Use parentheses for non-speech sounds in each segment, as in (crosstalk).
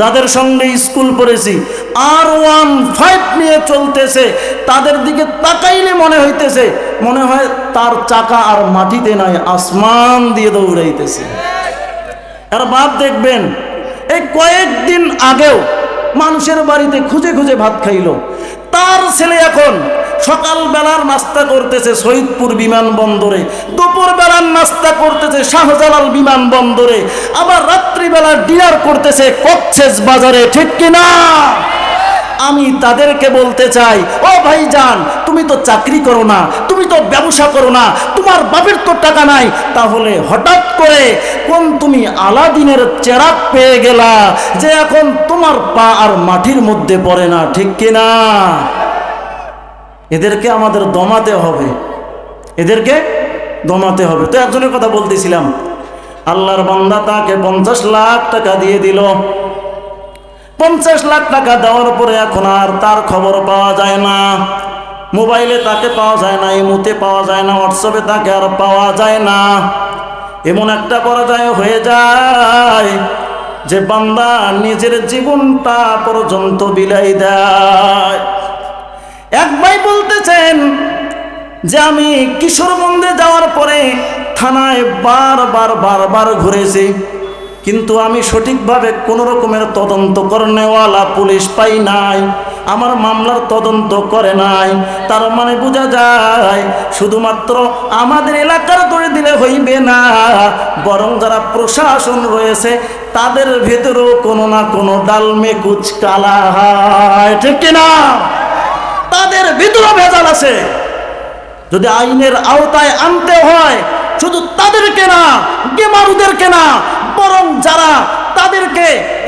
যাদের সঙ্গে স্কুল পড়েছি, আর ওয়ান ফাইভ নিয়ে চলতেছে, তাদের দিকে তাকাইলে মনে হইতেছে, মনে হয় তার চাকা আর মাটিতে নাই, আসমান দিয়ে দৌড়াইতেছে। আর বাপ দেখবেন, এই কয়েকদিন আগেও মানুষের বাড়িতে খুঁজে খুঁজে ভাত খাইলো। তার ছেলে এখন সকালবেলার নাস্তা করতেছে শহীদপুর বিমানবন্দরে দুপুর বেলার নাস্তা করতেছে শাহজালাল বিমানবন্দরে, আবার রাত্রিবেলা ডিনার করতেছে কক্সেস বাজারে, ঠিক কিনা? আমি তাদেরকে বলতে চাই, ও ভাই যান তুমি তো চাকরি করো না, তুমি তো ব্যবসা করো না, তোমার বাপের তো টাকা নাই, তাহলে হঠাৎ করে কোন তুমি আলাদিনের চেরাক পেয়ে গেলা যে এখন তোমার পা আর মাটির মধ্যে পড়ে না, ঠিক কিনা? এদেরকে আমাদের দমাতে হবে। এদেরকে দমাতে হবে। তো একজনের কথা বলতেছিলাম, আল্লাহর বান্দা তাকে পঞ্চাশ লাখ টাকা দিয়ে দিল। পঞ্চাশ লাখ টাকা দেওয়ার পরে এখন আর তার খবর পাওয়া যায় না। মোবাইলে তাকে পাওয়া যায় না, ইমুতে পাওয়া যায় না, হোয়াটসঅ্যাপে তাকে আর পাওয়া যায় না। এমন একটা পরাজয় হয়ে যায় যে বান্দা নিজের জীবনটা পর্যন্ত বিলাই দেয়। এক ভাই বলতেছেন যে আমি কিশোরগঞ্জে যাওয়ার পরে থানায় বারবার বারবার ঘুরেছি। কিন্তু আমি সঠিকভাবে কোনো রকমের তদন্ত করনেওয়ালা পুলিশ পাই নাই, আমার মামলার তদন্ত করে নাই। তার মানে বোঝা যায়, শুধুমাত্র আমাদের এলাকার করে দিলে হইবে না, বরং যারা প্রশাসন রয়েছে, তাদের ভেতরেও কোনো না কোনো ডালমে কুচ কালা হয়। ঠিক কিনা? তাদের ভিতরে ভেজাল আছে। যদি আইনের আওতায় আনতে হয়, শুধু তাদেরকে না, গেমারুদেরকে না, বরং যারা তাদেরকে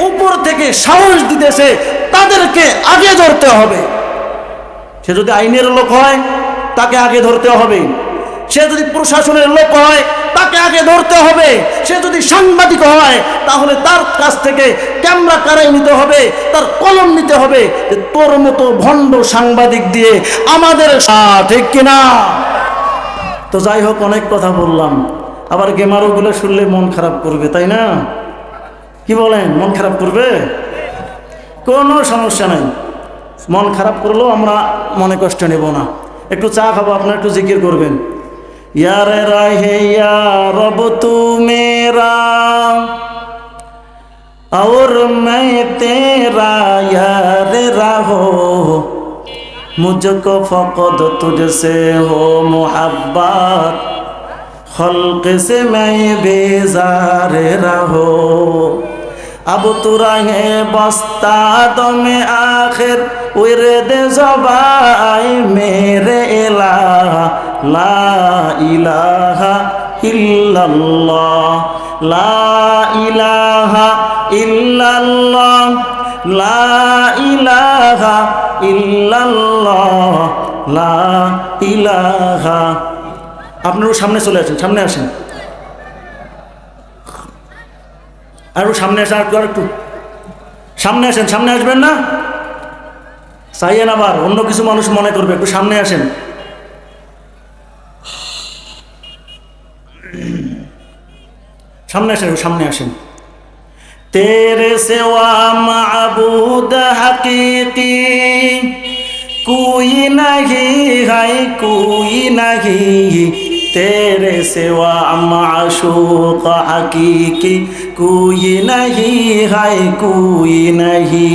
উপর থেকে সাহস দিতেছে, তাদেরকে আগে ধরতে হবে। সে যদি আইনের লোক হয়, তাকে আগে ধরতে হবে। সে যদি প্রশাসনের লোক হয় তাকে আগে ধরতে হবে। সে যদি সাংবাদিক হয়, তাহলে তার কাছ থেকে ক্যামেরা কারাই নিতে হবে, তার কলম নিতে হবে যে তোর মতো ভণ্ড সাংবাদিক দিয়ে আমাদের ঠিক কিনা? তো যাই হোক, অনেক কথা বললাম। আবার গেমারোগুলো শুনলে মন খারাপ করবে, তাই না? কি বলেন, মন খারাপ করবে? কোনো সমস্যা নেই। মন খারাপ করলেও আমরা মনে কষ্ট নেব না। একটু চা খাব, আপনারা একটু জিকির করবেন। यार रहे या रब तू मेरा और मैं तेरा यार रहो मुझको फ़कद तुझसे हो मोहब्बत खल्क से मैं बेजार रहो अब तुरा है बस्ता तो मैं आखिर उर्द जबाई मेरे इला লা ইলাহা লা ইলাহা লা ইলাহা লা ইলাহা। সামনে চলে আসেন, সামনে আসেন। আর সামনে আসেন আর একটু। সামনে আসেন, সামনে আসবেন না? চাইয়েন আবার, অন্য কিছু মানুষ মনে করবে, একটু সামনে আসেন। (clears throat) সামনে আসেন সামনে আসেন। তেরে সেওয়া মাবুদ হাকিকি, কুই নাহি, হাই কুই নাহি। তেরে সেওয়া মাশুক হাকিকি, কুই নাহি, হাই কুই নাহি।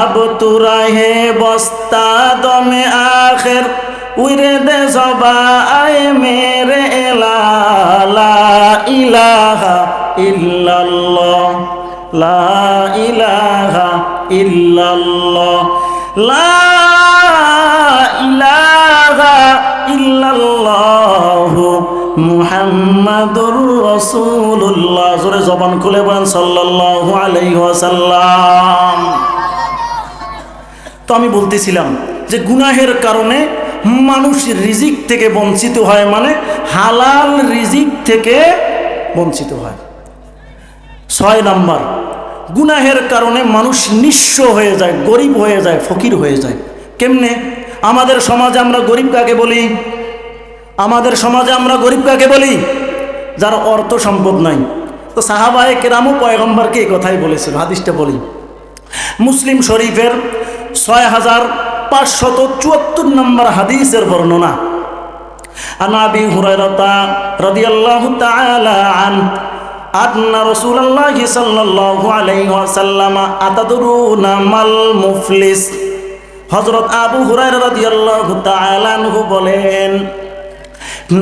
আব তুরা হে বস্তা দমে আখের উইরে দে সবাই মেরে লা ইলাহা ইল্লাল্ল লা ইলাহা ইল্লাল্ল লা ইলাহা ইল্লাল্লাহ মুহাম্মাদুর রাসূলুল্লাহ। জোরে জবান খুলে বলেন, সাল্লাল্লাহু আলাইহি ওয়াসাল্লাম। তো আমি বলতেছিলাম যে গুনাহের কারণে মানুষ রিজিক থেকে বঞ্চিত হয় মানে হালাল রিজিক থেকে বঞ্চিত হয়। ছয় নাম্বার, গুনাহের কারণে মানুষ নিঃস্ব হয়ে যায়, গরিব হয়ে যায়, ফকির হয়ে যায়। কেমনে? আমাদের সমাজে আমরা গরিব কাকে বলি? আমাদের সমাজে আমরা গরিব কাকে বলি? যার অর্থ সম্পদ নাই। তো সাহাবায়ে কেরামও পয়গম্বরকে এই কথাই বলেছিল, হাদিসটা বলি। মুসলিম শরীফের ছয় হাজার পাঁচশত চুয়াত্তর নম্বর হাদিসের বর্ণনা عن ابي هريره رضي الله تعالى عنه أن رسول الله صلى الله عليه وسلم أتدرون ما المفلس হজরত আবু হুরায়রা রাদিয়াল্লাহু তাআলা আনহু বলেন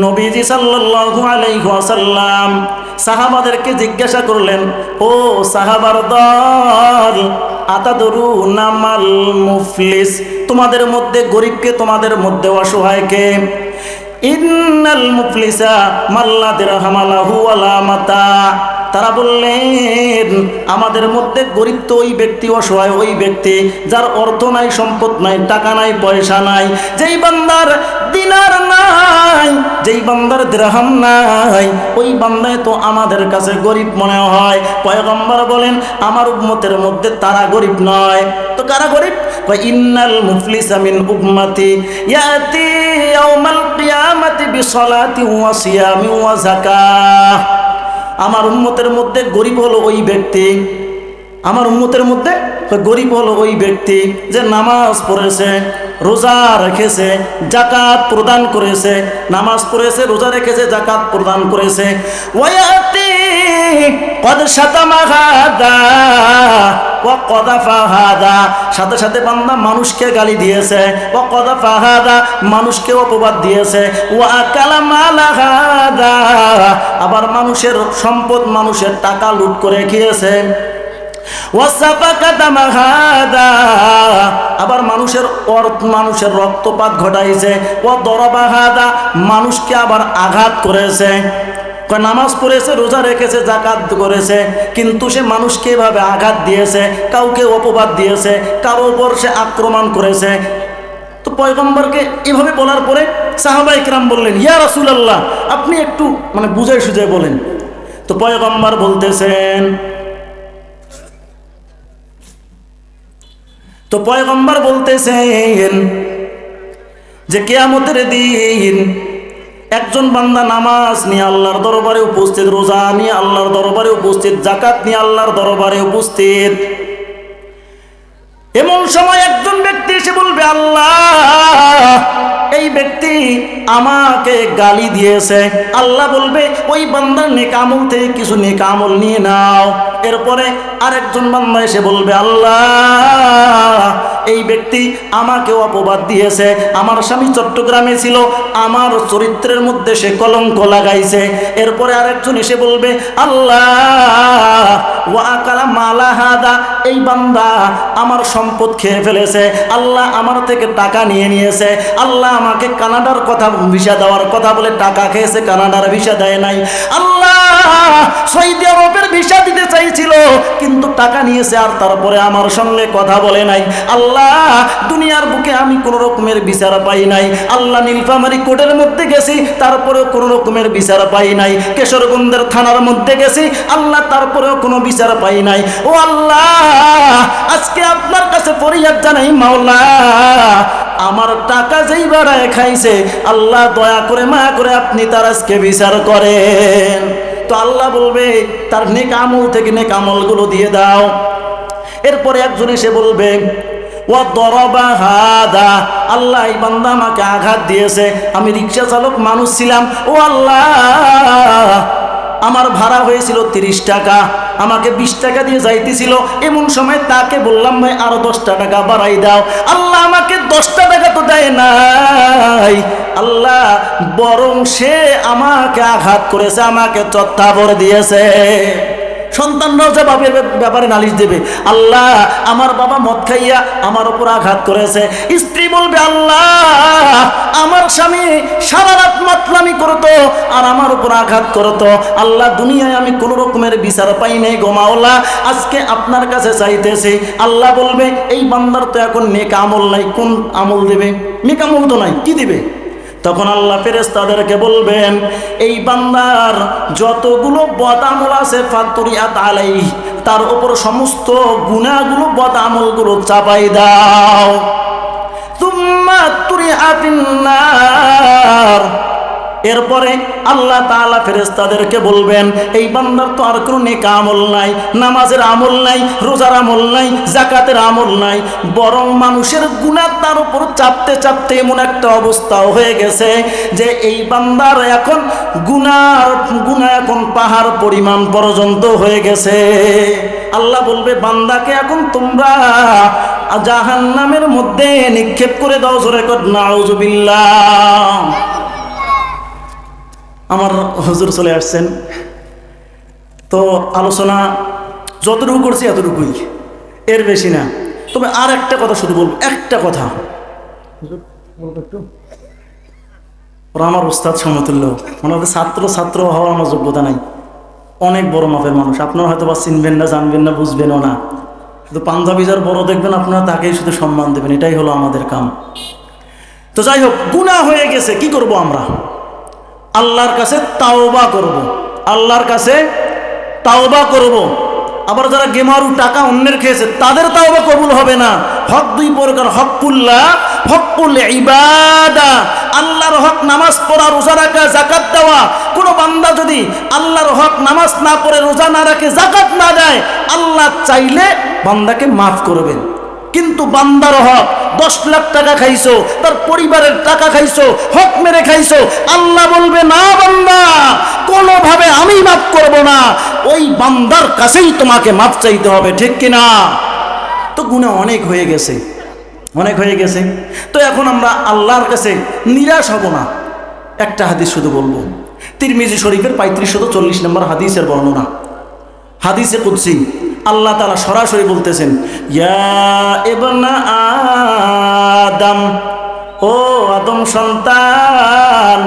নবীজি সাল্লাল্লাহু আলাইহি ওয়াসাল্লাম সাহাবাদেরকে জিজ্ঞাসা করলেন ও সাহাবার দল আতাদরু নামাল মুফলিস তোমাদের মধ্যে গরিবকে তোমাদের মধ্যে অসহায়কে। ইন্নাল মুফলিসা মাল্লা হুয়ালা মাতা। তারা বললেন, আমাদের মধ্যে গরিব তো ওই ব্যক্তি, অসহায় ওই ব্যক্তি, যার অর্থ নাই, সম্পদ নাই, টাকা নাই, পয়সা নাই। যেই বান্দার দিনার নাই, যেই বান্দার দ্রাহাম নাই, ওই বান্দায় তো আমাদের কাছে গরিব মনে হয়। পয়গম্বর বলেন, আমার উম্মতের মধ্যে তারা গরিব নয়। তো কারা গরিব? ইন্নাল মুফলিসা আমার উন্মতের মধ্যে গরিব হলো ওই ব্যক্তি। আমার উন্মতের মধ্যে গরিব হলো ওই ব্যক্তি যে নামাজ পড়েছে, রোজা রেখেছে জাকাত প্রদান করেছে। নামাজ পড়েছে, রোজা রেখেছে জাকাত প্রদান করেছে। ওয়াতি কদ কদা ফাহাদা। সাথে সাথে মানুষকে গালি দিয়েছে। ও দিয়েছে। ও আবার মানুষের সম্পদ মানুষের টাকা লুট করে খেয়েছে। আবার মানুষের অর্থ, মানুষের রক্তপাত ঘটাইছে। ও দরবাহাদা মানুষকে আবার আঘাত করেছে। নামাজ পড়েছে, রোজা রেখেছে জাকাত করেছে, কিন্তু সে মানুষকে এভাবে আঘাত দিয়েছে, কাউকে অপবাদ দিয়েছে, কারও ওপর সে আক্রমণ করেছে। তো পয়গম্বরকে এভাবে বলার পরে সাহাবা ইকরাম বললেন, ইয়া রাসুলাল্লাহ, আপনি একটু মানে বুঝাই সুঝাই বলেন। তো পয়গম্বর বলতেছেন, তো পয়গম্বর বলতেছেন যে কেয়ামতের দিন একজন বান্দা নামাজ নিয়ে আল্লাহর দরবারে উপস্থিত, রোজা নিয়ে আল্লাহর দরবারে উপস্থিত জাকাত নিয়ে আল্লাহর দরবারে উপস্থিত। এমন সময় একজন ব্যক্তি এসে বলবে, আল্লাহ, এই ব্যক্তি আমাকে গালি দিয়েছে। আল্লাহ বলবে, ওই বান্দার নেকামল থেকে কিছু নেকামল নিয়ে নাও। এরপরে আরেকজন বান্দা এসে বলবে, আল্লাহ এই ব্যক্তি আমাকে অপবাদ দিয়েছে। আমার স্বামী চট্টগ্রামে ছিল, আমার চরিত্রের মধ্যে সে কলঙ্ক লাগাইছে। এরপরে আরেকজন এসে বলবে, আল্লাহ ওয়াকালা মালাহাদা এই বান্দা আমার সম্পদ খেয়ে ফেলেছে। আল্লাহ আমার থেকে টাকা নিয়ে নিয়েছে। আল্লাহ আমাকে কানাডার কথা, ভিসা দেওয়ার কথা বলে টাকা খেয়েছে, কানাডার ভিসা দেয় নাই। আল্লাহ সৌদি আরবের ভিসা দিতে চাইছিল, কিন্তু টাকা নিয়েছে আর তারপরে আমার সঙ্গে কথা বলে নাই। আল্লাহ দুনিয়ার বুকে আমি কোন রকমের বিচার পাই নাই। আল্লাহ নীলফামারি কোর্টের মধ্যে গেছি, তারপরেও কোনো রকমের বিচার পাই নাই। কেশরগঞ্জের থানার মধ্যে গেছি, আল্লাহ তারপরেও কোনো বিচার পাই নাই। ও আল্লাহ, আজকে আপনার কাছে ফরিয়াদ জানাই, মাওলা, আমার টাকা যেই বাড়ায় খাইছে, আল্লাহ দয়া করে মায়া করে আপনি তার আজকে বিচার করেন। তো আল্লাহ বলবে, তার নেক আমল থেকে নেক আমলগুলো দিয়ে দাও। এরপরে একজন এসে বলবে আল্লাহ এই বান্দা আমাকে আঘাত দিয়েছে। আমি রিক্সা চালক মানুষ ছিলাম। ও আল্লাহ, আমার ভাড়া হয়েছিল তিরিশ টাকা। আমাকে বিশ টাকা দিয়ে যাইতেছিল। এমন সময় তাকে বললাম, ভাই, আরও দশটা টাকা বাড়াই দাও। আল্লাহ আমাকে দশটা টাকা তো দেয় নাই। আল্লাহ, বরং সে আমাকে আঘাত করেছে, আমাকে চত্থাবর দিয়েছে। সন্তানরাও যে বাপের ব্যাপারে নালিশ দেবে। আল্লাহ, আমার বাবা মদ খাইয়া আমার ওপর আঘাত করেছে। স্ত্রী বলবে, আল্লাহ, আমার স্বামী সারা রাত মাতলামি করতো আর আমার উপর আঘাত করতো। আল্লাহ, দুনিয়ায় আমি কোনো রকমের বিচার পাই নাই গোমাওলা আজকে আপনার কাছে চাইতেছি। আল্লাহ বলবে, এই বান্দার তো এখন নেক আমল নাই। কোন আমল দেবে? নেক আমল তো নাই। কি দিবে? তখন আল্লাহ ফেরেস তাদেরকে বলবেন, এই বান্দার যতগুলো বদামল আছে ফাতুরিয়াত আলাই তার উপর সমস্ত গুণাগুলো বদামলগুলো চাপাই দাও। তুম্মা আপিন্না এরপরে আল্লাহ তাআলা ফেরেস্তাদেরকে বলবেন, এই বান্দার তো আর কোনো নেক আমল নাই, নামাজের আমল নাই, রোজার আমল নাই জাকাতের আমল নাই, বরং মানুষের গুনাহ তার উপর চাপতে চাপতে এমন একটা অবস্থাও হয়ে গেছে যে এই বান্দার এখন গুনার গুনাহ এখন পাহাড় পরিমাণ পর্যন্ত হয়ে গেছে। আল্লাহ বলবে, বান্দাকে এখন তোমরা জাহান্নামের মধ্যে নিক্ষেপ করে দাও, জোরে কর, নাউজুবিল্লাহ। আমার হুজুর চলে আসছেন। তো আলোচনা যতটুকু করছি এতটুকুই। এর বেশি না। তবে আর একটা কথা শুধু বলব একটা কথা। ওরা আমার উস্তাদ সমতুল্য। ওনাদের ছাত্র ছাত্র হওয়ার আমার যোগ্যতা নাই। অনেক বড় মাপের মানুষ। আপনারা হয়তো বা চিনবেন না জানবেন না বুঝবেনও না। শুধু পাঞ্জাবি যার বড় দেখবেন আপনারা তাকেই শুধু সম্মান দেবেন। এটাই হলো আমাদের কাম। তো যাই হোক গুণা হয়ে গেছে। কি করব আমরা? আল্লাহর কাছে তাওবা করব। আল্লাহর কাছে তাওবা করব। আবার যারা গেমারু টাকা অন্যের খেয়েছে, তাদের তাওবা কবুল হবে না। হক দুই প্রকার হকুল্লাহ হকুল ইবাদা। আল্লাহর হক নামাজ পড়া, রোজা রাখা জাকাত দেওয়া। কোনো বান্দা যদি আল্লাহর হক নামাজ না পড়ে, রোজা না রাখে জাকাত না দেয়, আল্লাহ চাইলে বান্দাকে মাফ করবেন। কিন্তু বান্দার হক, দশ লাখ টাকা খাইছো, তার পরিবারের টাকা খাইছো, হক মেরে খাইছো, আল্লাহ বলবে, না বান্দা, কোনোভাবে আমি মাফ করব না। ওই বান্দার কাছেই তোমাকে মাফ চাইতে হবে, ঠিক কিনা তো গুণে অনেক হয়ে গেছে, অনেক হয়ে গেছে। তো এখন আমরা আল্লাহর কাছে নিরাশ হব না। একটা হাদিস শুধু বলব। তিরমিজি শরীফের পঁয়ত্রিশ চল্লিশ নম্বর হাদিসের বর্ণনা। হাদিসে কুদসি আল্লাহ তালা সরাসরি বলতেছেন আদম, ও আদম সন্তান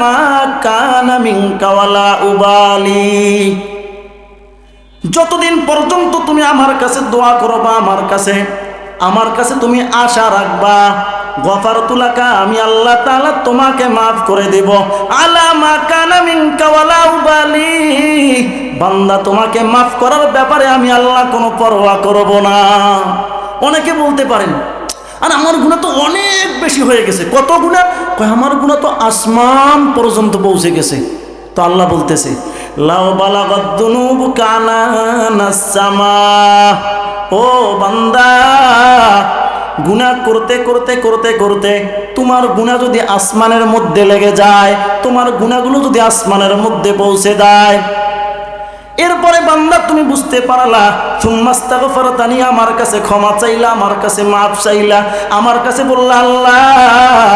মা কানা উবালি। যতদিন পর্যন্ত তুমি আমার কাছে দোয়া করবা, আমার কাছে আমার কাছে তুমি আশা রাখবা। গফার তুলাকা আমি আল্লাহ তাআলা তোমাকে মাফ করে দেব। মিনকা ওয়ালা বান্দা, তোমাকে মাফ করার ব্যাপারে আমি আল্লাহ কোনো পরোয়া করব না। অনেকে বলতে পারেন, আর আমার গুণা তো অনেক বেশি হয়ে গেছে। কত গুণা কয়, আমার গুণা তো আসমান পর্যন্ত পৌঁছে গেছে। তো আল্লাহ বলতেছে, লাউ বালাগদ্দুনুব কানা নাসামা ও বান্দা, গুনাহ করতে করতে করতে করতে তোমার গুনাহ যদি আসমানের মধ্যে লেগে যায়, তোমার গুনাহগুলো যদি আসমানের মধ্যে পৌঁছে যায় এরপরে বান্দা তুমি বুঝতে পারলা সুম্মাস্তাগফারতানি আমার কাছে ক্ষমা চাইলা, আমার কাছে মাফ চাইলা, আমার কাছে বললা, আল্লাহ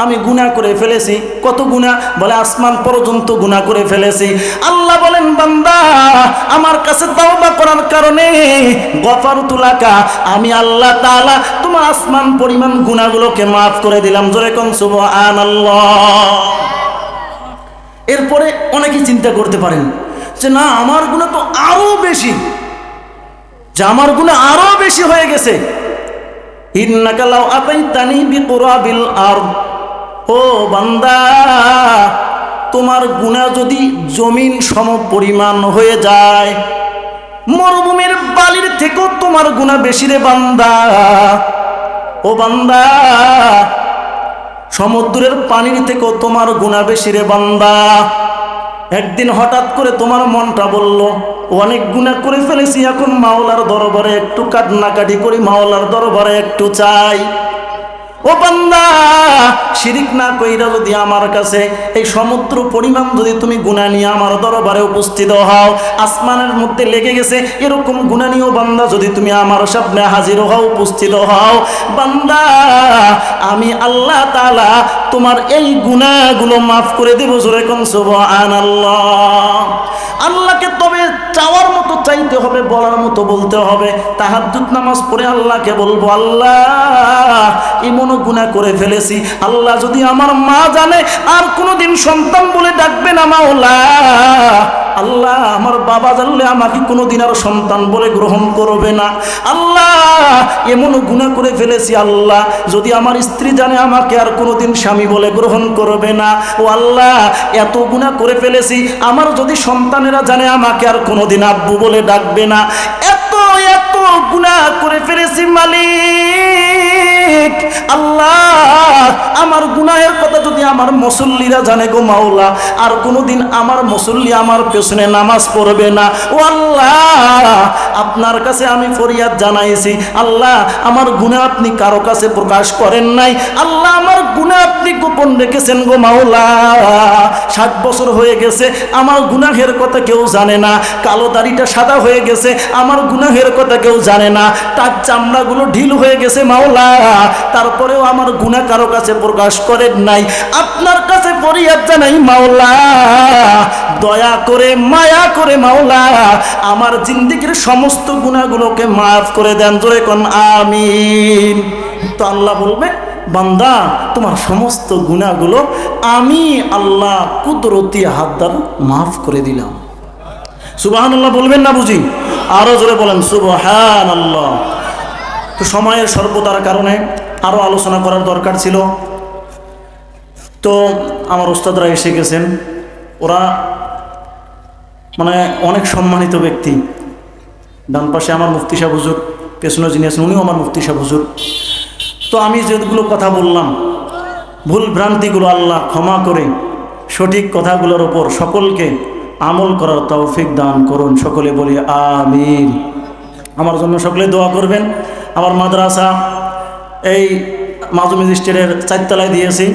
আমি গুনাহ করে ফেলেছি। কত গুনাহ? বলে, আসমান পর্যন্ত গুনাহ করে ফেলেছি। আল্লাহ বলেন, বান্দা, আমার কাছে তাওবা করার কারণে গফারতুলাকা, আমি আল্লাহ তাআলা তোমার আসমান পরিমাণ গুনাহগুলোকে মাফ করে দিলাম। জোরে কোন, সুবহানাল্লাহ। এরপরে অনেকে চিন্তা করতে পারেন যে, না, আমার গুণা তো আরও বেশি। যে, আমার গুণা আরও বেশি হয়ে গেছে। ইন্নাকালাও আতাইতানি বিকুরাবিল আরদ। ও বান্দা, তোমার গুণা যদি জমিন সম পরিমাণ হয়ে যায়, মরুভূমির বালির থেকেও তোমার গুণা বেশি রে বান্দা। ও বান্দা, সমুদ্রের পানির থেকেও তোমার গুণা বেশি রে বান্দা। একদিন হঠাৎ করে তোমার মনটা বলল, অনেক গুণা করে ফেলেছি, এখন মাওলার দরবারে একটু কাটনাকাটি করি, মাওলার দরবারে একটু চাই। ও বান্দা, শিরিক না কইরা যদি আমার কাছে এই সমুদ্র পরিমাণ যদি তুমি গুণা নিয়ে আমার দরবারে উপস্থিত হও, আসমানের মধ্যে লেগে গেছে এরকম গুণা নিয়েও বান্দা যদি তুমি আমার সামনে হাজির হও, উপস্থিত হও, বান্দা, আমি আল্লাহ তাআলা তোমার এই গুণাগুলো মাফ করে দেবো জোরে কোন সুবহানাল্লাহ। আল্লাহকে তবে চাওয়ার মতো চাইতে হবে, বলার মতো বলতে হবে। তাহাদুত নামাজ পড়ে আল্লাহকে বলব, আল্লাহ ইমন গুণা করে ফেলেছি। আল্লাহ যদি আমার মা জানে, আর কোনোদিন সন্তান বলে ডাকবে না মাওলা। আল্লাহ, আমার বাবা জানলে আমাকে কোনোদিন আর সন্তান বলে গ্রহণ করবে না। আল্লাহ, এমনও গুণা করে ফেলেছি আল্লাহ, যদি আমার স্ত্রী জানে আমাকে আর কোনোদিন স্বামী বলে গ্রহণ করবে না। ও আল্লাহ, এত গুণা করে ফেলেছি, আমার যদি সন্তানেরা জানে আমাকে আর কোনোদিন আব্বু বলে ডাকবে না। এত এত গুণা করে ফেলেছি মালিক, আল্লাহ আমার গুনাহের কথা যদি আমার মুসল্লিরা জানে গো মাওলা, আর কোনোদিন আমার মুসল্লি আমার পেছনে নামাজ পড়বে না। ও আল্লাহ, আপনার কাছে আমি ফরিয়াদ জানাইছি। আল্লাহ, আমার গুণে আপনি কারও কাছে প্রকাশ করেন নাই। আল্লাহ, আমার গুণে আপনি গোপন রেখেছেন গো মাওলা। ষাট বছর হয়ে গেছে, আমার গুনাহের কথা কেউ জানে না। কালো দাড়িটা সাদা হয়ে গেছে, আমার গুনাহের কথা কেউ জানে না। তার চামড়াগুলো ঢিল হয়ে গেছে মাওলা। তারপরেও আমার গুনাহ কারও কাছে প্রকাশ করেন নাই। আপনার কাছে ফরিয়াদ জানাই মাওলা। দয়া করে, মায়া করে মাওলা, আমার জিন্দিগির সমস্ত গুণাগুলোকে মাফ করে দেন। জোরে কোন, আমিন। তো আল্লাহ বলবে, বান্দা, তোমার সমস্ত গুণাগুলো আমি আল্লাহ কুদরতি হাত দ্বারা মাফ করে দিলাম। সুবাহান আল্লাহ বলবেন না বুঝি? আরও জোরে বলেন সুবহান আল্লাহ তো সময়ের স্বল্পতার কারণে আরও আলোচনা করার দরকার ছিল। তো আমার ওস্তাদরা এসে গেছেন। ওরা মানে অনেক সম্মানিত ব্যক্তি। ডান পাশে আমার মুফতি সাহেব হুজুর, পেছনে যিনি আছেন উনিও আমার মুফতি সাহেব হুজুর। তো আমি যেগুলো কথা বললাম, ভুল ভ্রান্তিগুলো আল্লাহ ক্ষমা করে, সঠিক কথাগুলোর ওপর সকলকে আমল করার তৌফিক দান করুন। সকলে বলি আমিন। আমার জন্য সকলে দোয়া করবেন। আমার মাদ্রাসা এই মাজু ম্যাজিস্ট্রেটের চারতলায় দিয়েছি।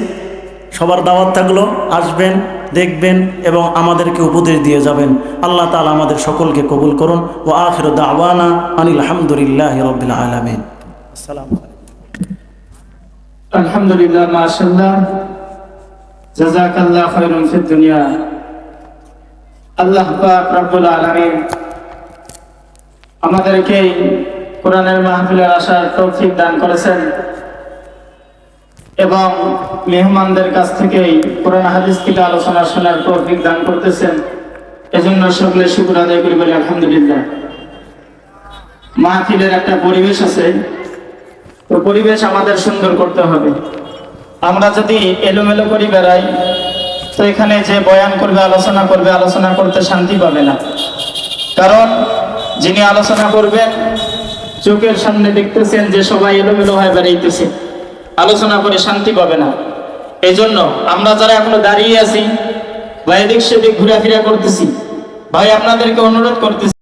সবার দাওয়াত থাকল, আসবেন, দেখবেন এবং আমাদেরকে উপদেশ দিয়ে যাবেন। আল্লাহ তালা আমাদের সকলকে কবুল করুন। ও আখির দাওয়ানা আনিল আলহামদুলিল্লাহ রবিল আলমিন। আসসালাম আলহামদুলিল্লাহ, মাশাআল্লাহ। জাযাকাল্লাহ খায়রুন ফিদ দুনিয়া। আল্লাহ পাক রব্বুল আলামিন আমাদেরকে কোরআনের মাহফিলে আসার তৌফিক দান করেছেন। এবং মেহমানদের কাছ থেকেই কোরআন হাদিস থেকে আলোচনা শোনার তৌফিক দান করতেছেন। এজন্য সকলে শুকর আদায় করি বলি আলহামদুলিল্লাহ। মাহফিলের একটা পরিবেশ আছে। তো পরিবেশ আমাদের সুন্দর করতে হবে। আমরা যদি এলোমেলো করি বেড়াই, তো এখানে যে বয়ান করবে, আলোচনা করবে, আলোচনা করতে শান্তি পাবে না। কারণ যিনি আলোচনা করবেন, চোখের সামনে দেখতেছেন যে সবাই এলোমেলো হয়ে বেড়াইতেছে। আলোচনা করে শান্তি পাবে না। এই জন্য আমরা যারা এখনও দাঁড়িয়ে আছি বা এদিক সেদিক ঘুরাফিরা করতেছি, ভাই আপনাদেরকে অনুরোধ করতেছি।